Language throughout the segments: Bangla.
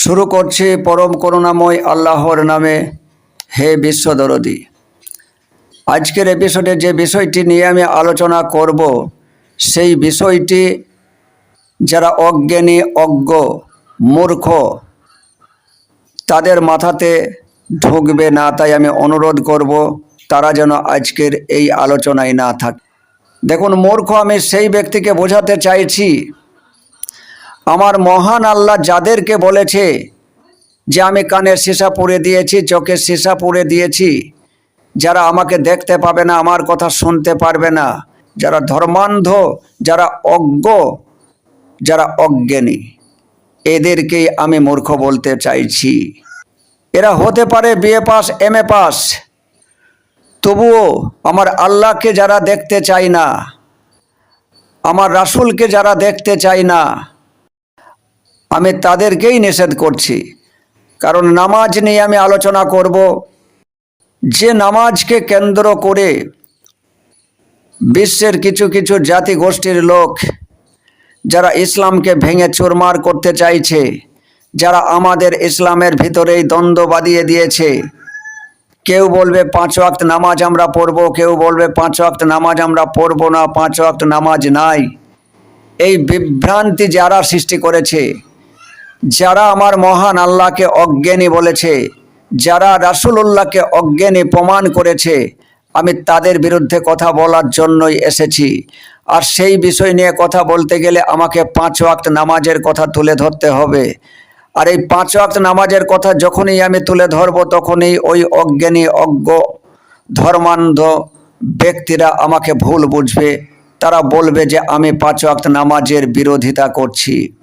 শুরু করছি পরম করুণাময় আল্লাহর নামে। হে বিশ্বদরদি আজকের এপিসোডে যে বিষয়টি নিয়ে আমি আলোচনা করব, সেই বিষয়টি যারা অজ্ঞানী, অজ্ঞ, মূর্খ, তাদের মাথাতে ঢুকবে না, তাই আমি অনুরোধ করব তারা যেন আজকের এই আলোচনায় না থাকে। দেখুন, মূর্খ আমি সেই ব্যক্তিকে বোঝাতে চাইছি আমার মহান আল্লাহ যাদেরকে বলেছে যে আমি কানের সীসা পুড়ে দিয়েছি, চোখের সীসা পুড়ে দিয়েছি, যারা আমাকে দেখতে পাবে না, আমার কথা শুনতে পারবে না, যারা ধর্মান্ধ, যারা অজ্ঞ, যারা অজ্ঞানী, এদেরকেই আমি মূর্খ বলতে চাইছি। এরা হতে পারে BA pass, M A pass, তবুও আমার আল্লাহকে যারা দেখতে চায় না, আমার রাসূলকে যারা দেখতে চায় না আমি তাদেরকেই নিষেধ করছি। কারণ নামাজ নিয়ে আমি আলোচনা করব। যে নামাজকে কেন্দ্র করে বিশ্বের কিছু কিছু জাতি গোষ্ঠীর লোক যারা ইসলামকে ভেঙে চুরমার করতে চাইছে, যারা আমাদের ইসলামের ভিতরেই দ্বন্দ্ব বাঁধিয়ে দিয়েছে। কেউ বলবে, পাঁচ ওয়াক্ত নামাজ আমরা পড়ব। কেউ বলবে, পাঁচ ওয়াক্ত নামাজ আমরা পড়ব না। পাঁচ ওয়াক্ত নামাজ নাই। এই বিভ্রান্তি যারা সৃষ্টি করেছে যারা আমার মহান আল্লাহকে অজ্ঞানী বলেছে, যারা রাসূলুল্লাহকে অজ্ঞানী প্রমাণ করেছে, আমি তাদের বিরুদ্ধে কথা বলার জন্যই এসেছি। আর সেই বিষয় নিয়ে কথা বলতে গেলে আমাকে পাঁচ ওয়াক্ত নামাজের কথা তুলে ধরতে হবে। আর এই পাঁচ ওয়াক্ত নামাজের কথা যখনই আমি তুলে ধরব, তখনই ওই অজ্ঞানী, অজ্ঞ, ধর্মান্ধ ব্যক্তিরা আমাকে ভুল বুঝবে। তারা বলবে যে আমি পাঁচ ওয়াক্ত নামাজের বিরোধিতা করছি।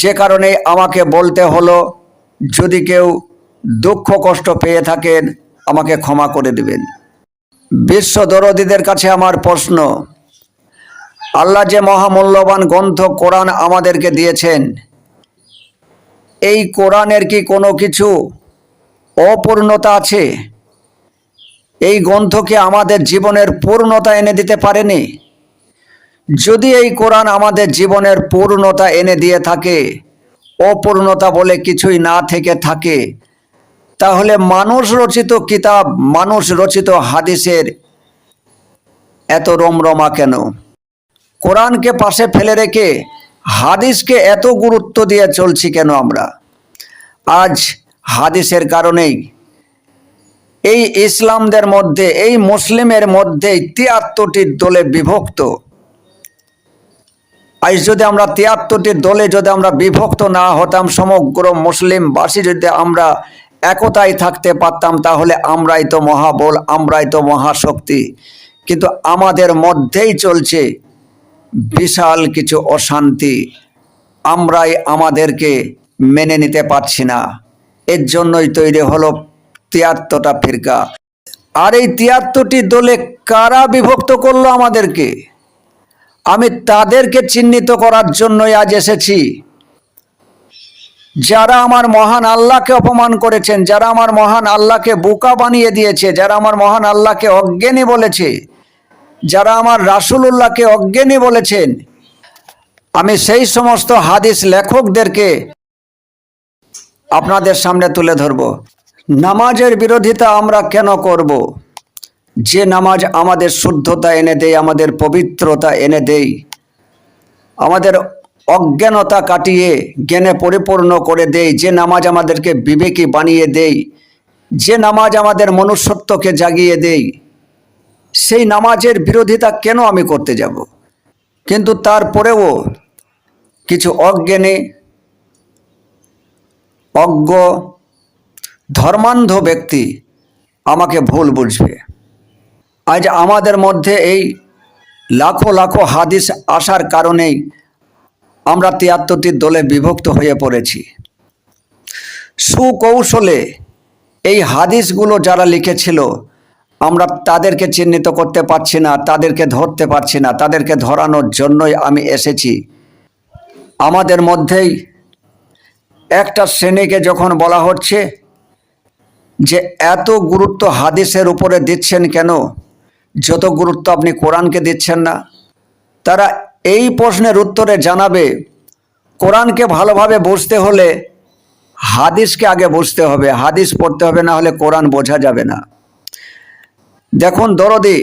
যে কারণে আমাকে বলতে হলো, যদি কেউ দুঃখ কষ্ট পেয়ে থাকেন, আমাকে ক্ষমা করে দেবেন। বিশ্ব দরদীদের কাছে আমার প্রশ্ন, আল্লাহ যে মহামূল্যবান গ্রন্থ কোরআন আমাদেরকে দিয়েছেন, এই কোরআনের কি কোনো কিছু অপূর্ণতা আছে? এই গ্রন্থকে আমাদের জীবনের পূর্ণতা এনে দিতে পারেনি? যদি এই কোরআন আমাদের জীবনের পূর্ণতা এনে দিয়ে থাকে, অপূর্ণতা বলে কিছুই না থেকে থাকে, তাহলে মানুষ রচিত কিতাব, মানুষ রচিত হাদিসের এত রমরমা কেন? কোরআনকে পাশে ফেলে রেখে হাদিসকে এত গুরুত্ব দিয়ে চলছি কেন আমরা? আজ হাদিসের কারণেই এই ইসলামদের মধ্যে, এই মুসলিমের মধ্যে তিয়াত্তরটির দলে বিভক্ত। আজ যদি আমরা তিয়াত্তরটির দলে যদি আমরা বিভক্ত না হতাম, সমগ্র মুসলিমবাসী যদি আমরা একতায় থাকতে পারতাম, তাহলে আমরাই তো মহাবল, আমরাই তো মহাশক্তি। কিন্তু আমাদের মধ্যেই চলছে বিশাল কিছু অশান্তি। আমরাই আমাদেরকে মেনে নিতে পারছি না। এর জন্যই তৈরি হলো তিয়াত্তরটা ফিরকা। আর এই তিয়াত্তরটি দলে কারা বিভক্ত করল আমাদেরকে? আমি তাদেরকে চিহ্নিত করার জন্যই আজ এসেছি। যারা আমার মহান আল্লাহকে অপমান করেছেন, যারা আমার মহান আল্লাহকে বোকা বানিয়ে দিয়েছে, যারা আমার মহান আল্লাহকে অজ্ঞানী বলেছে, যারা আমার রাসূলুল্লাহকে অজ্ঞানী বলেছেন, আমি সেই সমস্ত হাদিস লেখকদেরকে আপনাদের সামনে তুলে ধরব। নামাজের বিরোধিতা আমরা কেন করব? যে নামাজ আমাদের শুদ্ধতা এনে দেয়, আমাদের পবিত্রতা এনে দেয়, আমাদের অজ্ঞানতা কাটিয়ে, জ্ঞানে পরিপূর্ণ করে দেয়, যে নামাজ আমাদেরকে বিবেকী বানিয়ে দেয়, যে নামাজ আমাদের মনুষ্যত্বকে জাগিয়ে দেয়, সেই নামাজের বিরোধিতা কেন আমি করতে যাব? কিন্তু তারপরেও কিছু অজ্ঞানী, অজ্ঞ, ধর্মান্ধ ব্যক্তি আমাকে ভুল বুঝবে। আজ আমাদের মধ্যে এই লাখো লাখো হাদিস আসার কারণেই আমরা তিয়াত্তরটির দলে বিভক্ত হয়ে পড়েছি। সুকৌশলে এই হাদিসগুলো যারা লিখেছিল, আমরা তাদেরকে চিহ্নিত করতে পারছি না, তাদেরকে ধরতে পারছি না, তাদেরকে ধরানোর জন্যই আমি এসেছি। আমাদের মধ্যেই একটা শ্রেণীকে যখন বলা হচ্ছে যে এত গুরুত্ব হাদিসের উপরে দিচ্ছেন কেন যত গুরুত্ব আপনি কোরআনকে দিচ্ছেন না, তারা এই প্রশ্নের উত্তরে জানাবে, কোরআনকে ভালোভাবে বুঝতে হলে হাদিসকে আগে বুঝতে হবে, হাদিস পড়তে হবে, না হলে কোরআন বোঝা যাবে না। দেখুন দরদি,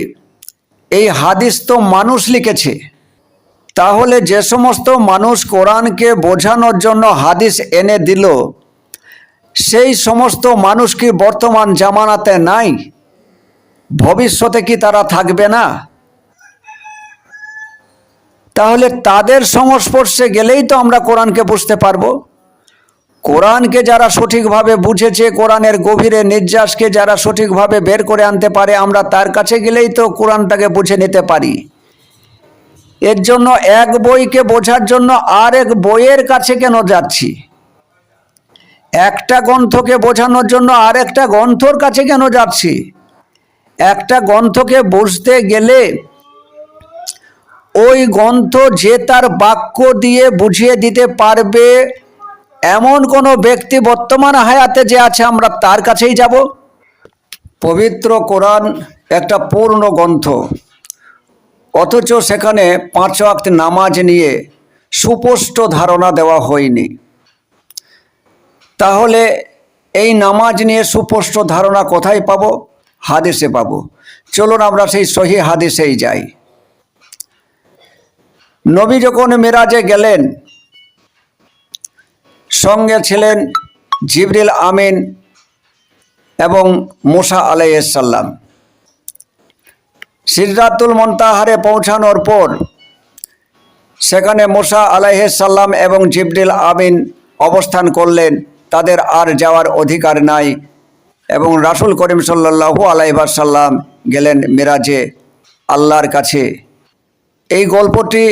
এই হাদিস তো মানুষ লিখেছে, তাহলে যে সমস্ত মানুষ কোরআনকে বোঝানোর জন্য হাদিস এনে দিল, সেই সমস্ত মানুষ কি বর্তমান জামানাতে নাই? ভবিষ্যতে কি তারা থাকবে না? তাহলে তাদের সংস্পর্শে গেলেই তো আমরা কোরআনকে বুঝতে পারব। কোরআনকে যারা সঠিকভাবে বুঝেছে, কোরআনের গভীরে নির্যাসকে যারা সঠিকভাবে বের করে আনতে পারে, আমরা তার কাছে গেলেই তো কোরআনটাকে বুঝে নিতে পারি। এর জন্য এক বইকে বোঝার জন্য আর এক বইয়ের কাছে কেন যাচ্ছি? একটা গ্রন্থকে বোঝানোর জন্য আর একটা গ্রন্থর কাছে কেন যাচ্ছি? একটা গ্রন্থকে বুঝতে গেলে ওই গ্রন্থ যে তার বাক্য দিয়ে বুঝিয়ে দিতে পারবে, এমন কোনো ব্যক্তি বর্তমান হায়াতে যে আছে, আমরা তার কাছেই যাব। পবিত্র কোরআন একটা পূর্ণ গ্রন্থ, অথচ সেখানে পাঁচ ওয়াক্ত নামাজ নিয়ে সুস্পষ্ট ধারণা দেওয়া হয়নি। তাহলে এই নামাজ নিয়ে সুপষ্ট ধারণা কোথায় পাবো? হাদিসে পাবো। চলুন আমরা সেই সহি হাদিসেই যাই। নবী যখন মেরাজে গেলেন, সঙ্গে ছিলেন জিবরিল আমিন এবং মুসা আলাইসাল্লাম সিদ্ধাতুল মন্তাহারে পৌঁছানোর পর সেখানে মুসা আলাইসাল্লাম এবং জিবরিল আমিন অবস্থান করলেন। তাদের আর যাওয়ার অধিকার নাই। এবং রাসুল করিম সাল্লাহু আলাইসাল্লাম গেলেন মিরাজে আল্লাহর কাছে। এই গল্পটি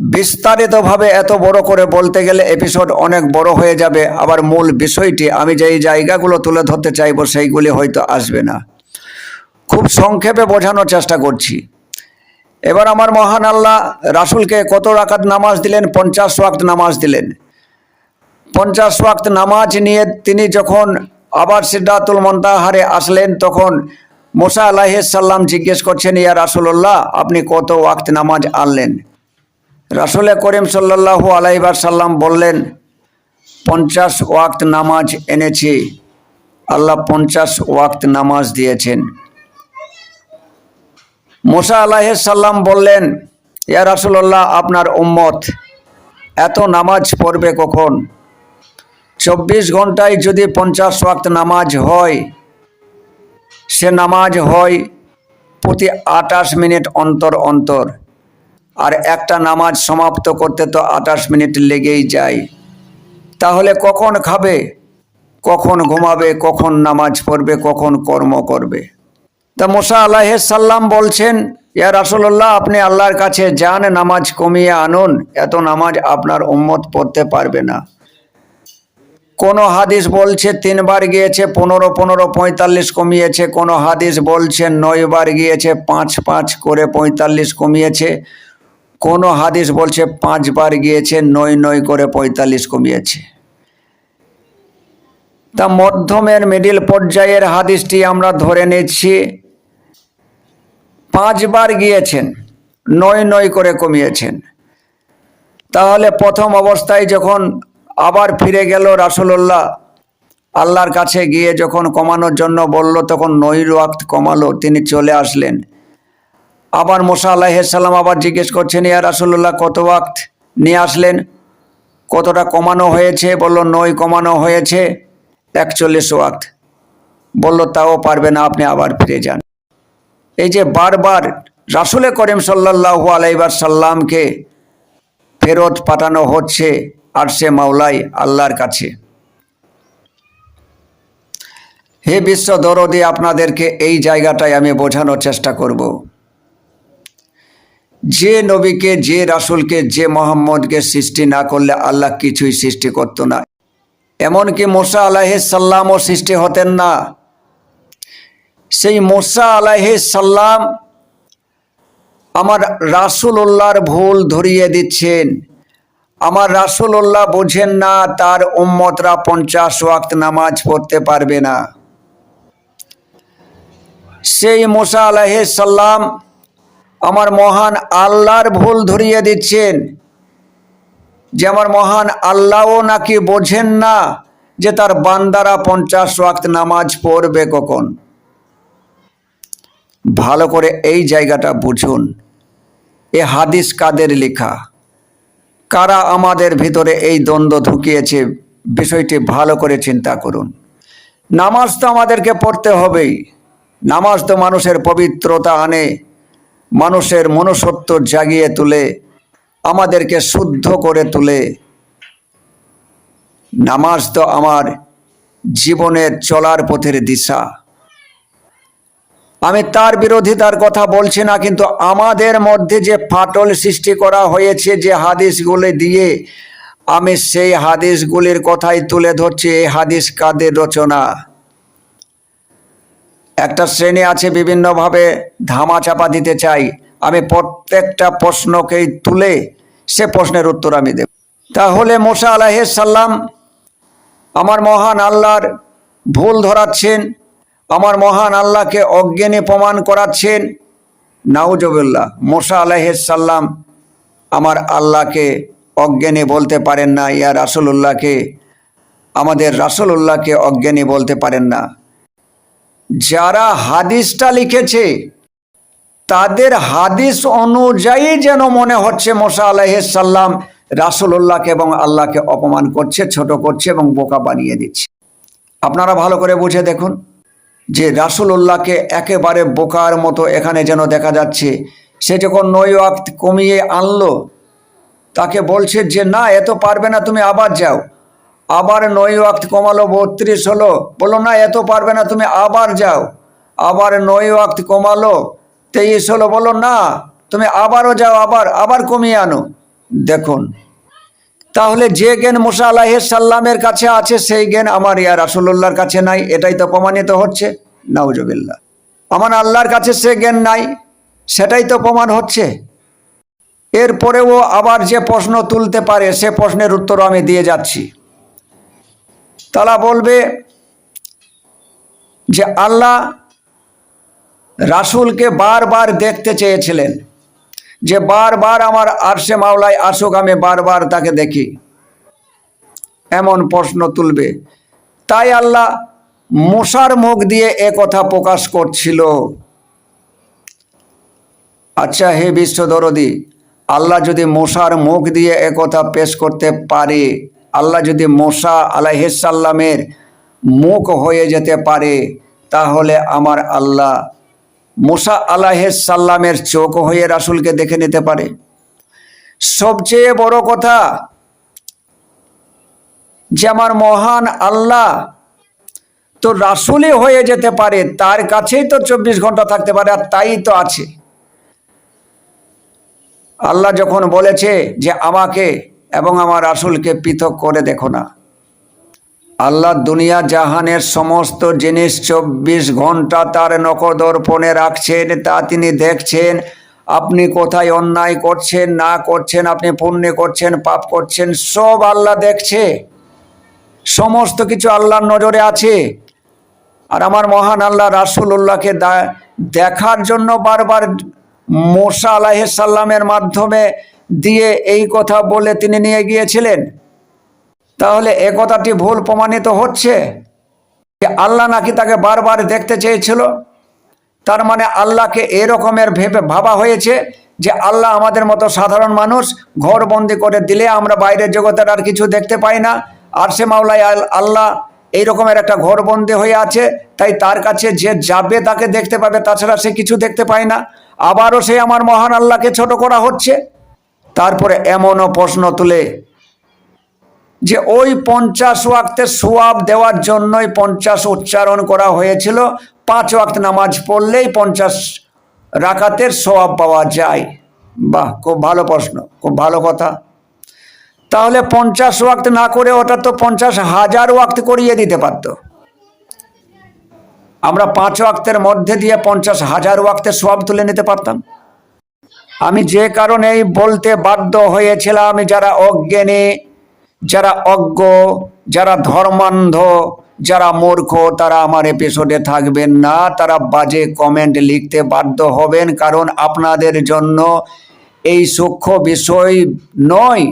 বিস্তারিতভাবে এত বড় করে বলতে গেলে এপিসোড অনেক বড় হয়ে যাবে। আবার মূল বিষয়টি আমি যেই জায়গাগুলো তুলে ধরতে চাইব সেইগুলি হয়তো আসবে না। খুব সংক্ষেপে বোঝানোর চেষ্টা করছি। এবার আমার মহান আল্লাহ রাসুলকে কত রাকাত নামাজ দিলেন? পঞ্চাশ ওয়াক্ত নামাজ দিলেন। পঞ্চাশ ওয়াক্ত নামাজ নিয়ে তিনি যখন আবার সিদ্ধাতুল মন্তাহারে আসলেন তখন মোসা আলাহিসাল্লাম জিজ্ঞেস করছেন, ইয়া রাসুল্লাহ আপনি কত ওয়াক্ত নামাজ আনলেন? রাসুল করিম সাল্লাহু আলাইবার সাল্লাম বললেন, পঞ্চাশ ওয়াক্ত নামাজ এনেছি। আল্লাহ পঞ্চাশ ওয়াক্ত নামাজ দিয়েছেন। মোসা আলাহিসাল্লাম বললেন, ইয়া রাসুল্লাহ আপনার উম্মত এত নামাজ পড়বে কখন? চব্বিশ ঘন্টায় যদি পঞ্চাশ ওয়াক্ত নামাজ হয়, সে নামাজ হয় প্রতি আটাশ মিনিট অন্তর অন্তর। আর একটা নামাজ সমাপ্ত করতে তো আটাশ মিনিট লেগেই যায়। তাহলে কখন খাবে? কখন ঘুমাবে? কখন নামাজ পড়বে? কখন কর্ম করবে? তা মোসা আল্লাহ সাল্লাম বলছেন, ইয়া রাসুল্লাহ আপনি আল্লাহর কাছে যান, নামাজ কমিয়ে আনুন। এত নামাজ আপনার উম্মত পড়তে পারবে না। কোনো হাদিস বলছে তিনবার গিয়েছে, পনেরো পনেরো, পঁয়তাল্লিশ কমিয়েছে। কোনো হাদিস বলছে নয়বার গিয়েছে, পাঁচ পাঁচ করে পঁয়তাল্লিশ কমিয়েছে। কোনো হাদিস বলছে পাঁচবার গিয়েছে, নয় নয় করে পঁয়তাল্লিশ কমিয়েছে। তা মধ্যমের মিডিল পর্যায়ের হাদিসটি আমরা ধরে নিচ্ছি। পাঁচবার গিয়েছেন, নয় নয় করে কমিয়েছেন। তাহলে প্রথম অবস্থায় যখন আবার ফিরে গেল রাসুল্লাহ আল্লাহর কাছে গিয়ে যখন কমানোর জন্য বলল, তখন নই ওয়াক্ত কমালো, তিনি চলে আসলেন। আবার মোসা আল্লাহাল্লাম আবার জিজ্ঞেস করছেন, ইয়া রাসুল্লাহ কত ওয়াক্ত নিয়ে আসলেন? কতটা কমানো হয়েছে? বলল, নই কমানো হয়েছে একচল্লিশ ওয়াক্ত। বলল, তাও পারবে না, আপনি আবার ফিরে যান। এই যে বারবার রাসুলে করিম সাল্লাহু আলাইবার সাল্লামকে ফেরত পাঠানো হচ্ছে আর সে মাওলাই আল্লাহর কাছে। হে বিশ্ব দরদি, আপনাদেরকে এই জায়গাটায় আমি বোঝানোর চেষ্টা করব। যে নবীকে, যে রাসুলকে, যে মোহাম্মদকে সৃষ্টি না করলে আল্লাহ কিছুই সৃষ্টি করতো না। এমনকি মোসা আলাহিসাল্লামও সৃষ্টি হতেন না। সেই মোসা আলাহিসাল্লাম আমার রাসুল উল্লাহর ভুল ধরিয়ে দিচ্ছেন। আমার রাসুল্লাহ বোঝেন না, তার উম্মতরা পঞ্চাশ ওয়াক্ত নামাজ পড়তে পারবে না। সেই মোসা আলাহিসাল্লাম আমার মহান আল্লাহর ভুল ধরিয়ে দিচ্ছেন যে আমার মহান আল্লাহও নাকি বোঝেন না যে তার বান্দারা পঞ্চাশ ওয়াক্ত নামাজ পড়বে কখন। ভালো করে এই জায়গাটা বুঝুন। এ হাদিস কাদের লেখা? কারা আমাদের ভিতরে এই দ্বন্দ্ব ঢুকিয়েছে, বিষয়টি ভালো করে চিন্তা করুন। নামাজ তো আমাদেরকে পড়তে হবেই। নামাজ তো মানুষের পবিত্রতা আনে, মানুষের মনুষ্যত্ব জাগিয়ে তুলে, আমাদেরকে শুদ্ধ করে তুলে। নামাজ তো আমার জীবনের চলার পথের দিশা। আমি তার বিরোধিতার কথা বলছি না, কিন্তু আমাদের মধ্যে যে ফাটল সৃষ্টি করা হয়েছে, যে হাদিসগুলি দিয়ে আমি সেই হাদিসগুলির কথাই তুলে ধরছি। এই হাদিস কাদের রচনা? একটা শ্রেণি আছে, বিভিন্নভাবে ধামা চাপা দিতে চাই। আমি প্রত্যেকটা প্রশ্নকেই তুলে সে প্রশ্নের উত্তর আমি দেব। তাহলে মোসা আলাহিস সাল্লাম আমার মহান আল্লাহর ভুল ধরাচ্ছেন। আমার মহান আল্লাহকে অজ্ঞানে প্রমাণ করাচ্ছেন। নাউজবুল্লাহ, মোসা আলাহিস সাল্লাম আমার আল্লাহকে অজ্ঞানী বলতে পারেন না, ইয়া রাসুলুল্লাহকে, আমাদের রাসুলুল্লাহকে অজ্ঞানী বলতে পারেন না। যারা হাদিসটা লিখেছে, তাদের হাদিস অনুযায়ী যেন মনে হচ্ছে মোসা আলাইসাল্লাম রাসুলুল্লাহকে এবং আল্লাহকে অপমান করছে, ছোট করছে এবং বোকা বানিয়ে দিচ্ছে। আপনারা ভালো করে বুঝে দেখুন। যে রাসুলুল্লাহকে একেবারে বোকার মতো এখানে যেন দেখা যাচ্ছে, সে যখন নয় কমিয়ে আনলো, তাকে বলছে যে, না এত পারবে না, তুমি আবার যাও। আবার নয় ওয়াক্ত কমালো, বত্রিশ হলো, বলল, না এত পারবে না, তুমি আবার যাও। আবার নয় ওয়াক্ত কমালো, তেইশ হলো, বলল, না, তুমি আবারও যাও, আবার আবার কমিয়ে আনো। দেখুন তাহলে যে জ্ঞান মুসা আলাহ সাল্লামের কাছে আছে, সেই জ্ঞান আমার, ইয়া রাসুল্লাহর কাছে নাই। এটাই তো প্রমাণিত হচ্ছে। নাউজবিল্লা আমার আল্লাহর কাছে সে জ্ঞান নাই, সেটাই তো প্রমাণ হচ্ছে। এরপরেও আবার যে প্রশ্ন তুলতে পারে, সে প্রশ্নের উত্তর আমি দিয়ে যাচ্ছি। তারা বলবে যে, আল্লাহ রাসুলকে বারবার দেখতে চেয়েছিলেন। যে বারবার আমার আরশে মাওলায় আসুক, আমি বারবার তাকে দেখি। এমন প্রশ্ন তুলবে। তাই আল্লাহ মশার মুখ দিয়ে এ কথা প্রকাশ করছিল। আচ্ছা হে বিশ্বদরদি আল্লাহ যদি মশার মুখ দিয়ে এ কথা পেশ করতে পারে, আল্লাহ যদি মশা আলাইসাল্লামের মুখ হয়ে যেতে পারে, তাহলে আমার আল্লাহ মুসা আলাহিসাল্লামের চোখ হয়ে রাসুলকে দেখে নিতে পারে। সবচেয়ে বড় কথা যে আমার মহান আল্লাহ তো রাসুলই হয়ে যেতে পারে, তার কাছেই তো চব্বিশ ঘণ্টা থাকতে পারে আর তাই তো আছে। আল্লাহ যখন বলেছে যে আমাকে এবং আমার রাসুলকে পৃথক করে দেখো না আল্লাহ দুনিয়া জাহানের সমস্ত জিনিস চব্বিশ ঘণ্টা তার নকদর্পণে রাখছেন, তা তিনি দেখছেন। আপনি কোথায় অন্যায় করছেন, না করছেন, আপনি পুণ্য করছেন, পাপ করছেন, সব আল্লাহ দেখছে। সমস্ত কিছু আল্লাহর নজরে আছে। আর আমার মহান আল্লাহ রাসুল্লাহকে দেখার জন্য বারবার মোসা আলাহিসাল্লামের মাধ্যমে দিয়ে এই কথা বলে তিনি নিয়ে গিয়েছিলেন। তাহলে এ কথাটি ভুল প্রমাণিত হচ্ছে? যে আল্লাহ নাকি তাকে বারবার দেখতে চেয়েছিল? তার মানে আল্লাহকে এরকমের ভেবে ভাবা হয়েছে যে আল্লাহ আমাদের মতো সাধারণ মানুষ ঘর বন্দি করে দিলে আমরা বাইরের জগতের আর কিছু দেখতে পাই না। আর সে মাওলায় আল্লাহ এই রকমের একটা ঘর বন্দি হয়ে আছে, তাই তার কাছে যে যাবে তাকে দেখতে পাবে, তাছাড়া সে কিছু দেখতে পায় না। আবারও সে আমার মহান আল্লাহকে ছোট করা হচ্ছে। তারপরে এমনও প্রশ্ন তুলে যে ওই পঞ্চাশ ওয়াক্তের সোয়াব দেওয়ার জন্যই পঞ্চাশ উচ্চারণ করা হয়েছিল। পাঁচ ওয়াক্ত নামাজ পড়লেই পঞ্চাশ রাকাতের সোয়াব পাওয়া যায়। বাহ, খুব ভালো প্রশ্ন, খুব ভালো কথা। তাহলে পঞ্চাশ ওয়াক্ত না করে ওটা তো পঞ্চাশ হাজার ওয়াক্ত করিয়ে দিতে পারত। আমরা পাঁচ ওয়াক্তের মধ্যে দিয়ে পঞ্চাশ হাজার ওয়াক্তের সোয়াব তুলে নিতে পারতাম। আমি যে কারণেই বলতে বাধ্য হয়েছিলাম, যারা অজ্ঞানী যারা অজ্ঞ, যারা ধর্মান্ধ, যারা মূর্খ, তারা আমার এপিসোডে থাকবেন না। তারা বাজে কমেন্ট লিখতে বাধ্য হবেন কারণ আপনাদের জন্য এই সূক্ষ্ম বিষয় নয়।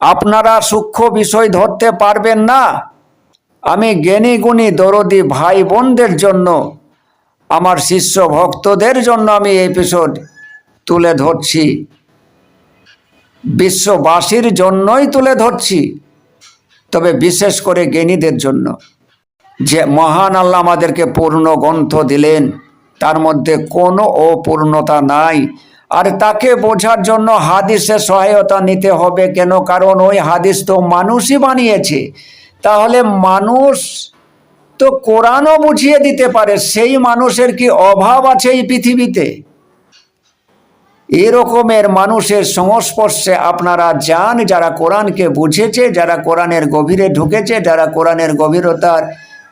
আপনারা সূক্ষ্ম বিষয় ধরতে পারবেন না। আমি জ্ঞানী গুণী দরদি ভাই বোনদের জন্য, আমার শিষ্য ভক্তদের জন্য আমি এপিসোড তুলে ধরছি। বিশ্ববাসীর জন্যই তুলে ধরছি। তবে বিশেষ করে জ্ঞানীদের জন্য। যে মহান আল্লাহ আমাদেরকে পূর্ণ গ্রন্থ দিলেন, তার মধ্যে কোনো অপূর্ণতা নাই। আর তাকে বোঝার জন্য হাদিসের সহায়তা নিতে হবে কেন? কারণ ওই হাদিস তো মানুষই বানিয়েছে। তাহলে মানুষ তো কোরআনও বুঝিয়ে দিতে পারে, সেই মানুষের কি অভাব আছে এই পৃথিবীতে? এরকমের মানুষের সংস্পর্শে আপনারা যান যারা কোরআনকে বুঝেছে, যারা কোরআনের গভীরে ঢুকেছে, যারা কোরআনের গভীরতার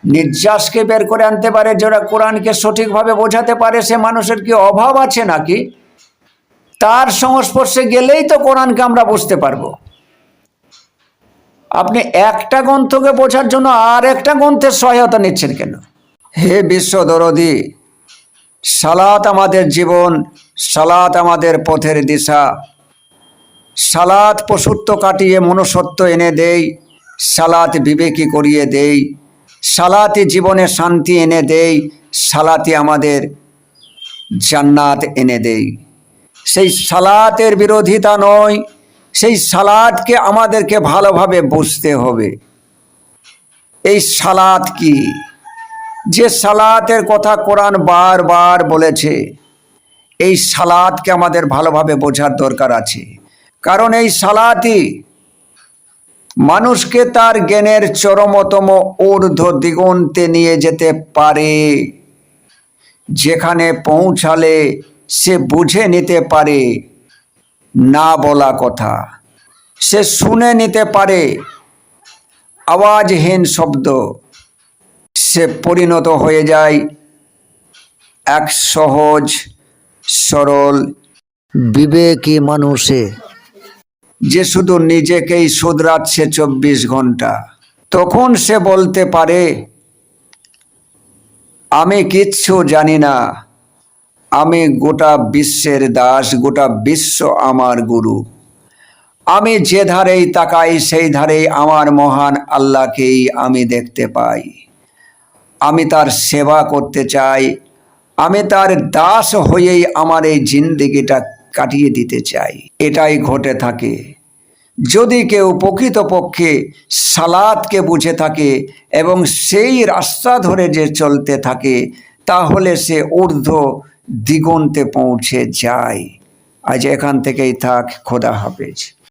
নির্যাসকে বের করে আনতে পারে, যারা কোরআনকে সঠিকভাবে বোঝাতে পারে, সে মানুষের কি অভাব আছে নাকি? তার সংস্পর্শে গেলেই তো কোরআনকে আমরা বুঝতে পারব। আপনি একটা গ্রন্থকে বোঝার জন্য আর একটা গ্রন্থের সহায়তা নিচ্ছেন কেন? হে বিশ্ব দরদি, সালাত আমাদের জীবন সালাত আমাদের পথের দিশা। সালাত পশুত্ব কাটিয়ে মনুষ্যত্ব এনে দেই, সালাত বিবেকী করিয়ে দেই সালাতি জীবনে শান্তি এনে দেই সালাতি আমাদের জান্নাত এনে দেই। সেই সালাতের বিরোধিতা নয়, সেই সালাদকে আমাদেরকে ভালোভাবে বুঝতে হবে। এই সালাত কি? যে সালাতের কথা কোরআন বারবার বলেছে এই সালাদকে আমাদের ভালোভাবে বোঝার দরকার আছে। কারণ এই সালাতই মানুষকে তার জ্ঞানের চরমতম ঊর্ধ্ব দিগন্তে নিয়ে যেতে পারে। যেখানে পৌঁছালে সে বুঝে নিতে পারে না বলা কথা। সে শুনে নিতে পারে আওয়াজহীন শব্দ। সে পরিণত হয়ে যায় এক সহজ সরল, বিবেকী মানুষে। যে শুধু নিজেকেই শুধরাচ্ছে চব্বিশ ঘণ্টা তখন সে বলতে পারে, আমি কিচ্ছু জানি না। আমি গোটা বিশ্বের দাস, গোটা বিশ্ব আমার গুরু। আমি যে ধারেই তাকাই, সেই ধারেই আমার মহান আল্লাহকেই আমি দেখতে পাই। আমি তার সেবা করতে চাই আমি তার দাস হয়েই আমার এই জিন্দিগিটা কাটিয়ে দিতে চাই। এটাই ঘটে থাকে। যদি কেউ প্রকৃতপক্ষে সালাদকে বুঝে থাকে এবং সেই রাস্তা ধরে যে চলতে থাকে, তাহলে সে ঊর্ধ্ব দিগন্তে পৌঁছে যায়। আজ এখান থেকেই থাক, খোদা হাফেজ।